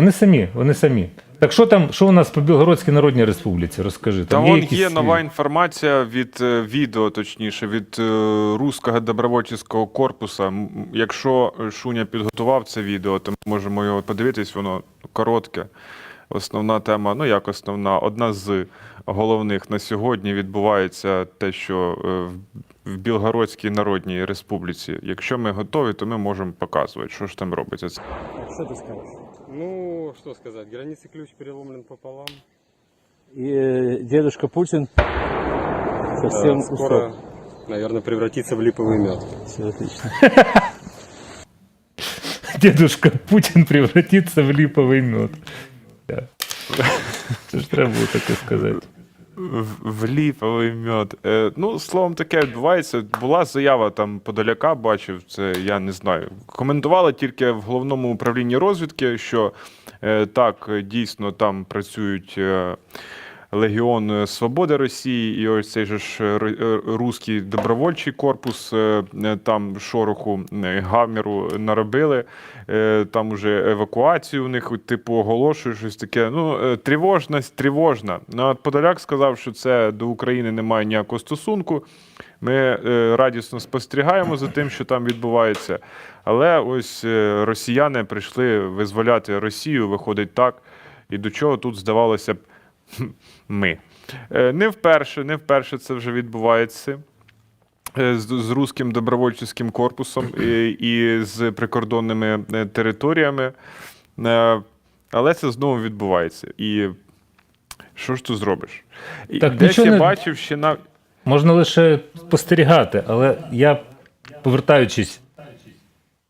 Вони самі, вони самі. Так що там, що у нас по Білгородській Народній Республіці? Розкажи. Там Та Там вон якісь є нова інформація від е, відео, точніше, від е, Руського добровольчого корпуса. М, Якщо Шуня підготував це відео, то ми можемо його подивитись, воно коротке. Основна тема, ну як основна, одна з головних на сьогодні відбувається те, що е, в- Білгородській Народній Республіці. Якщо ми готові, то ми можемо показувати, що ж там робиться. Це Что ты скажешь? Ну, что сказать, границы ключ переломлен пополам. И э, дедушка Путин совсем Э, Скоро, наверное, превратится в липовый мед. Все отлично. Дедушка Путін превратиться в ліповий мед. Да. Це ж треба було таке сказати. В- В ліповий мед. Е, ну, словом, таке відбувається. Була заява там Подоляка, бачив, це я не знаю. Коментували тільки в головному управлінні розвідки, що е, так, дійсно там працюють. Е, Легіон Свободи Росії і ось цей же ж е, е, руський добровольчий корпус е, е, там шороху е, гаміру наробили. Е, Там уже евакуацію у них, типу, оголошують щось таке. Ну, е, тривожність тривожна. Ну, Подоляк сказав, що це до України не має ніякого стосунку. Ми е, радісно спостерігаємо за тим, що там відбувається. Але ось е, росіяни прийшли визволяти Росію, виходить так. І до чого тут здавалося б ми. Е, Не вперше, не вперше це вже відбувається. Е, З, з руським добровольчим корпусом і, і з прикордонними е, територіями. Але це знову відбувається. І що ж тут зробиш? Так, десь я не- бачив ще на. Можна лише спостерігати, але я, повертаючись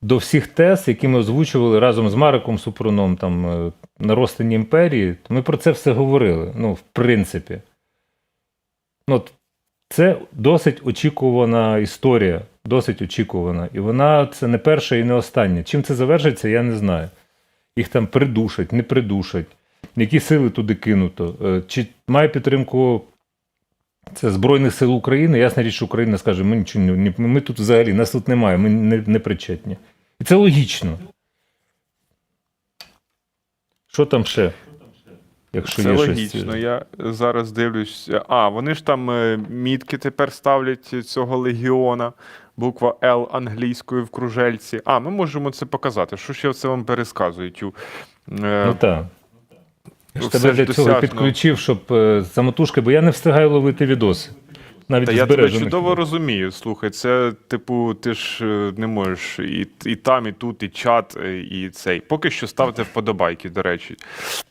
до всіх тез, які ми озвучували разом з Мариком Супруном там, е, на розтині імперії, то ми про це все говорили. Ну, в принципі. Ну, це досить очікувана історія, досить очікувана. І вона це не перша і не остання. Чим це завершиться, я не знаю. Їх там придушать, не придушать, які сили туди кинуто. Е, Чи має підтримку це Збройних сил України. Ясна річ, що Україна скаже, ми нічого не ми тут взагалі, нас тут немає, ми не, не причетні. І це логічно. Що там ще? Якщо Це є логічно. щось. Я зараз дивлюсь. А, вони ж там е, мітки тепер ставлять цього легіона. Буква Л англійською в кружельці. А, ми можемо це показати. Що ж я це вам пересказую? Тю? Е, Ну так. Я ж все тебе ж для цього досяжно. підключив, щоб е, самотужки, бо я не встигаю ловити відоси. Навіть Та я тебе збережених. чудово розумію. Слухай, це, типу, ти ж е, не можеш і, і там, і тут, і чат, е, і цей. Поки що ставте вподобайки, до речі.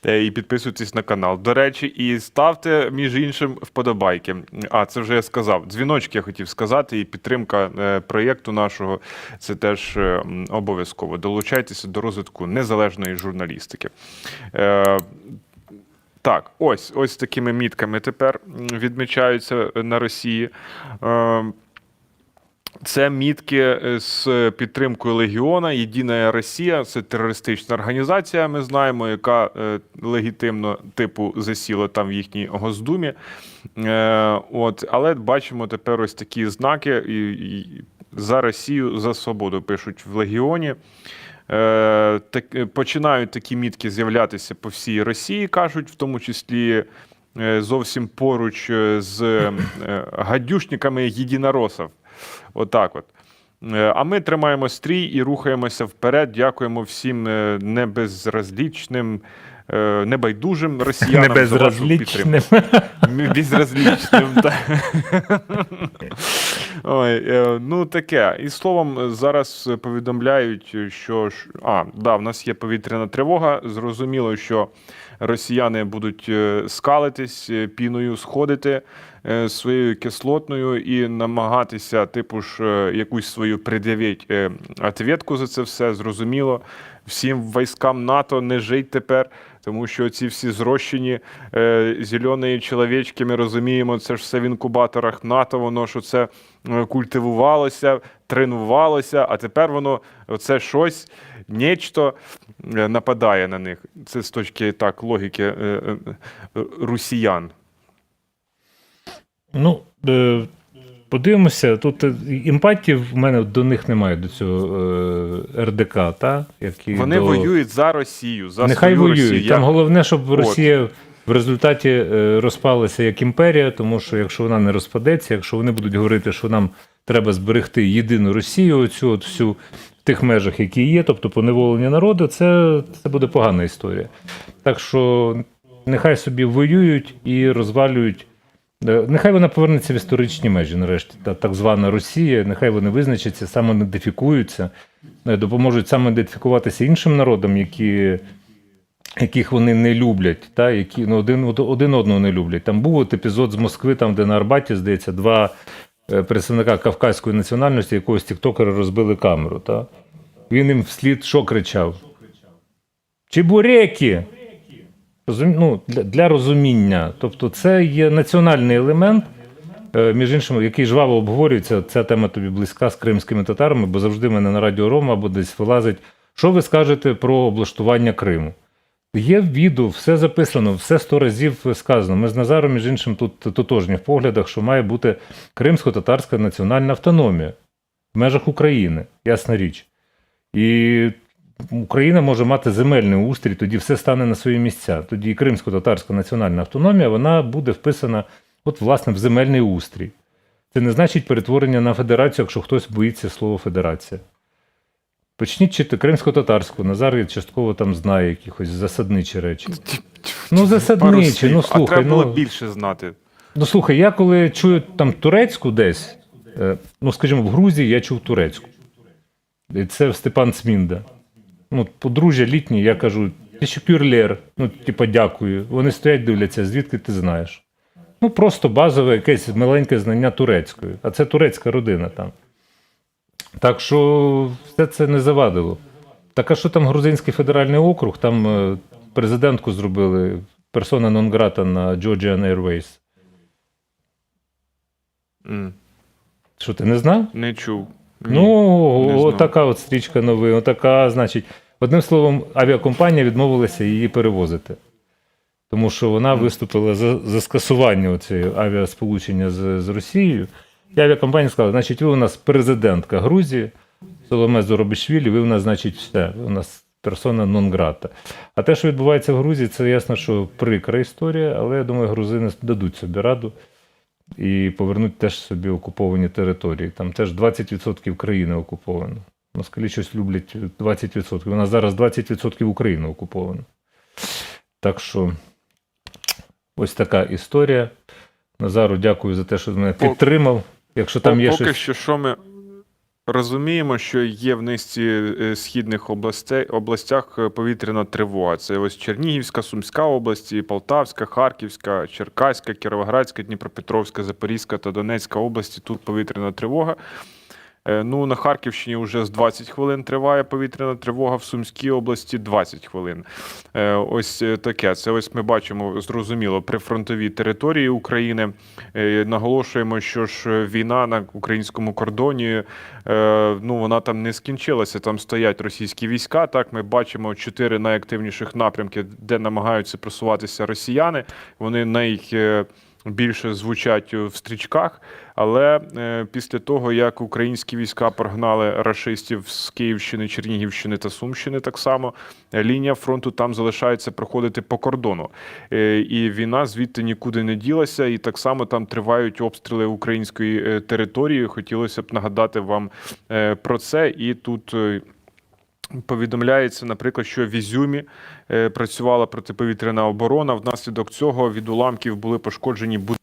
Е, І підписуйтесь на канал. До речі, і ставте, між іншим, вподобайки. А, це вже я сказав. Дзвіночки я хотів сказати, і підтримка е, проєкту нашого це теж е, м, обов'язково. Долучайтеся до розвитку незалежної журналістики. Е, так, ось ось такими мітками тепер відмічаються на Росії. Е, Це мітки е, з підтримкою Легіона. Єдина Росія це терористична організація. Ми знаємо, яка е, легітимно типу засіла там в їхній Госдумі. Е, От, але бачимо тепер ось такі знаки за Росію, за свободу пишуть в Легіоні. Е, так, е, починають такі мітки з'являтися по всій Росії, кажуть, в тому числі е, зовсім поруч з гадюшниками єдиноросів. Отак от. А ми тримаємо стрій і рухаємося вперед. Дякуємо всім небезразлічним, небайдужим росіянам за вашу підтримку. Безразлічним. так. Ой, е, ну таке. І словом, зараз повідомляють, що. А, да, в нас є повітряна тривога. Зрозуміло, що росіяни будуть е, скалитись, е, піною сходити е, своєю кислотною і намагатися, типу ж, е, якусь свою пред'явити е, ответку за це все. Зрозуміло. Всім військам НАТО не жить тепер. Тому що ці всі зрощені е, зелені чоловічки, ми розуміємо, це ж все в інкубаторах НАТО, воно що це е, культивувалося, тренувалося, а тепер воно оце щось, нечто е, нападає на них. Це з точки так, логіки е, е, е, росіян. Ну, подивимося. Тут е, емпатії в мене до них немає до цього е, РДК, та? Які Вони до... воюють за Росію, за Нехай свою воюють. Росію. Там головне, щоб Росія в результаті е, розпалася як імперія, тому що якщо вона не розпадеться, якщо вони будуть говорити, що нам треба зберегти єдину Росію, оцю от всю в тих межах, які є, тобто поневолення народу, це, це буде погана історія. Так що нехай собі воюють і розвалюють. Е, Нехай вона повернеться в історичні межі, нарешті, та так звана Росія. Нехай вони визначаться, самоідентифікуються, е, допоможуть самоідентифікуватися іншим народам, які яких вони не люблять, та, які ну, один, один одного не люблять. Там був от епізод з Москви, там, де на Арбаті, здається, два е, представника кавказької національності, якогось тіктокера розбили камеру. Та. Він їм вслід що кричав? Чебуреки! Ну, для, для розуміння. Тобто, це є національний елемент, е, між іншим, який жваво обговорюється. Ця тема тобі близька з кримськими татарами, бо завжди мене на радіо Рома або десь вилазить. Що ви скажете про облаштування Криму? Є відео, все записано, все сто разів сказано. Ми з Назаром, між іншим, тут тотожні в поглядах, що має бути кримсько-татарська національна автономія в межах України, ясна річ. І Україна може мати земельний устрій, тоді все стане на свої місця. Тоді і кримсько-татарська національна автономія вона буде вписана, от, власне, в земельний устрій. Це не значить перетворення на федерацію, якщо хтось боїться слова федерація. Почніть чити кримсько-татарську, Назар частково там знає якихось засадничі речі. Ну, засадничі, ну а слухай. треба було ну, більше знати. Ну слухай, я коли чую там турецьку десь, е, ну скажімо, в Грузії я чув турецьку. І це Степан Цмінда. Ну, подружжя літнє, я кажу, тішекюрлєр, ну, типа, дякую. Вони стоять, дивляться, звідки ти знаєш. Ну, просто базове якесь маленьке знання турецької. А це турецька родина там. Так що все це не завадило. Так а що там Грузинський федеральний округ? Там е, президентку зробили персона нон-грата на Georgian Airways. М, Що ти не знав? Не чув. Ну, отака от стрічка новин, отака, значить, одним словом, авіакомпанія відмовилася її перевозити. Тому що вона виступила за, за скасування цієї авіасполучення з, з Росією. І авіакомпанія сказала: значить, ви у нас президентка Грузії, Соломе Зоробішвілі, ви у нас, значить, все, ви у нас персона нон-грата. А те, що відбувається в Грузії, це ясно, що прикра історія, але я думаю, грузини дадуть собі раду і повернуть теж собі окуповані території. Там теж 20% країни окуповано. Москалі щось люблять 20%. У нас зараз 20% України окуповано. Так що ось така історія. Назару, дякую за те, що мене підтримав. Якщо там є Поки щось. що, що ми розуміємо, що є в низці е, східних областей, областях е, повітряна тривога. Це ось Чернігівська, Сумська області, Полтавська, Харківська, Черкаська, Кіровоградська, Дніпропетровська, Запорізька та Донецька області. Тут повітряна тривога. Е, Ну, на Харківщині вже з 20 хвилин триває повітряна тривога, в Сумській області 20 хвилин. Е, Ось е, таке. Це ось ми бачимо зрозуміло прифронтові території України. Наголошуємо, що ж війна на українському кордоні ну вона там не скінчилася. Там стоять російські війська. Так ми бачимо чотири найактивніших напрямки, де намагаються просуватися росіяни. Вони най більше звучать в стрічках, але е, після того, як українські війська прогнали рашистів з Київщини, Чернігівщини та Сумщини, так само лінія фронту там залишається проходити по кордону. Е, і війна звідти нікуди не ділася, і так само там тривають обстріли української е, території. Хотілося б нагадати вам про це. І тут. Повідомляється, наприклад, що в Ізюмі е, працювала протиповітряна оборона. Внаслідок цього від уламків були пошкоджені будинки.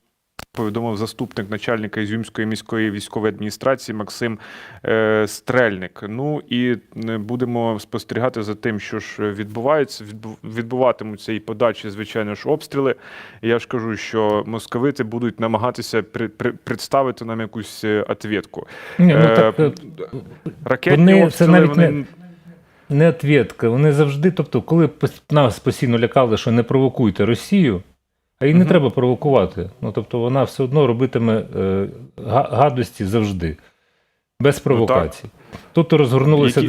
Повідомив заступник начальника Ізюмської міської військової адміністрації Максим е, Стрельник. Ну і е, будемо спостерігати за тим, що ж відбувається. Відбуватимуться і подальші, звичайно ж, обстріли. Я ж кажу, що московити будуть намагатися при, при, представити нам якусь ответку. Ні, ну, так, Ракетні вони- це навіть вони не- не ответка. Вони завжди, тобто, коли нас постійно лякали, що не провокуйте Росію, а її не угу. треба провокувати. Ну, тобто вона все одно робитиме е, гадості завжди, без провокацій. Тут розгорнулися Які-